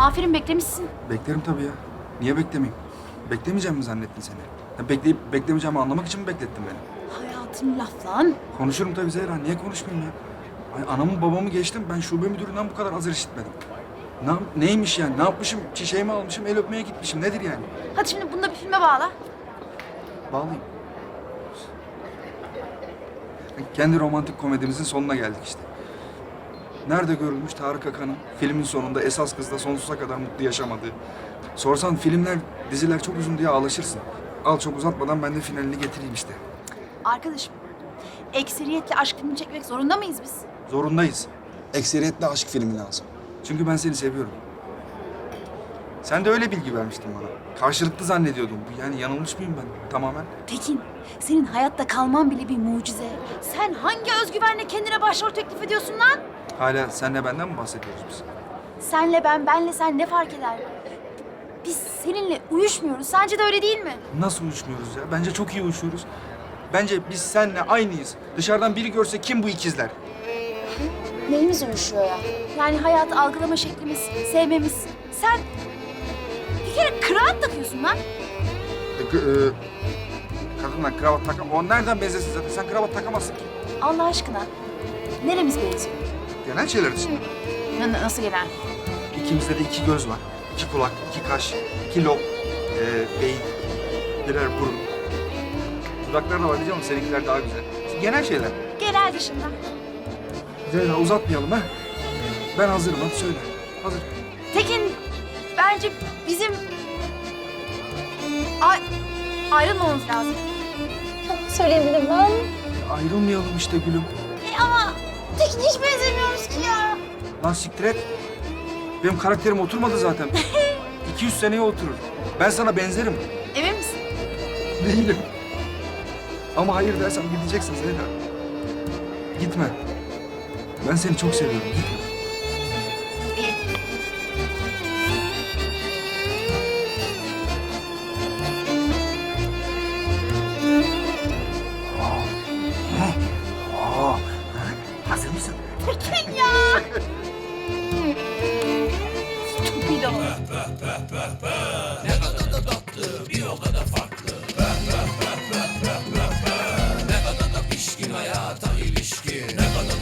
Aferin beklemişsin. Beklerim tabii ya. Niye beklemeyeyim? Beklemeyeceğim mi zannettin seni? Ya bekleyip beklemeyeceğimi anlamak için mi beklettin beni? Hayatım laf lan. Konuşurum tabii Zehra. Niye konuşmayayım ya? Ay anamı babamı geçtim. Ben şube müdüründen bu kadar hazır işitmedim. Ne, neymiş yani? Ne yapmışım? Çiçeğimi almışım, el öpmeye gitmişim. Nedir yani? Hadi şimdi bunu da bir filme bağla. Bağlayayım. Kendi romantik komedimizin sonuna geldik işte. Nerede görülmüş Tarık Akan'ın filmin sonunda esas kızla sonsuza kadar mutlu yaşamadığı. Sorsan filmler, diziler çok uzun diye ağlaşırsın. Al çok uzatmadan ben de finalini getireyim işte. Arkadaşım, ekseriyetle aşk filmi çekmek zorunda mıyız biz? Zorundayız. Ekseriyetle aşk filmi lazım. Çünkü ben seni seviyorum. Sen de öyle bilgi vermiştin bana. Karşılıklı zannediyordum. Bu Yani yanılmış mıyım ben tamamen? Tekin, senin hayatta kalman bile bir mucize. Sen hangi özgüvenle kendine başrol teklif ediyorsun lan? Hala senle benden mi bahsediyoruz biz? Senle ben, benle sen ne fark eder? Biz seninle uyuşmuyoruz. Sence de öyle değil mi? Nasıl uyuşmuyoruz ya? Bence çok iyi uyuşuyoruz. Bence biz seninle aynıyız. Dışarıdan biri görse kim bu ikizler? Neyimiz uyuşuyor ya? Yani hayatı algılama şeklimiz, sevmemiz. Sen bir kere kravat takıyorsun lan. E, k- e, kadınlar kravat takam. O nereden benzesin zaten? Sen kravat takamazsın ki. Allah aşkına. Neremiz benziyor? Genel şeyler için. N- nasıl gelen? İkimizde de iki göz var. iki kulak, iki kaş, iki lob, e, beyin, birer burun. Dudaklar da var diyeceğim ama seninkiler daha güzel. Genel şeyler. Genel dışında. Zehra uzatmayalım ha. Ben hazırım hadi söyle. Hazır. Tekin, bence bizim Ay ayrılmamamız lazım. Söyleyebilirim ben. Ayrılmayalım işte gülüm. E ama Tekin hiç benzemiyoruz ki ya. Lan siktir et. Benim karakterim oturmadı zaten. 200 seneye oturur. Ben sana benzerim. Emin misin? Değilim. Ama hayır dersem gideceksin Zehra. Gitme. Ben seni çok seviyorum. Gitme. Hazır mısın? Tekin ya. Stupido. Bir o kadar farklı.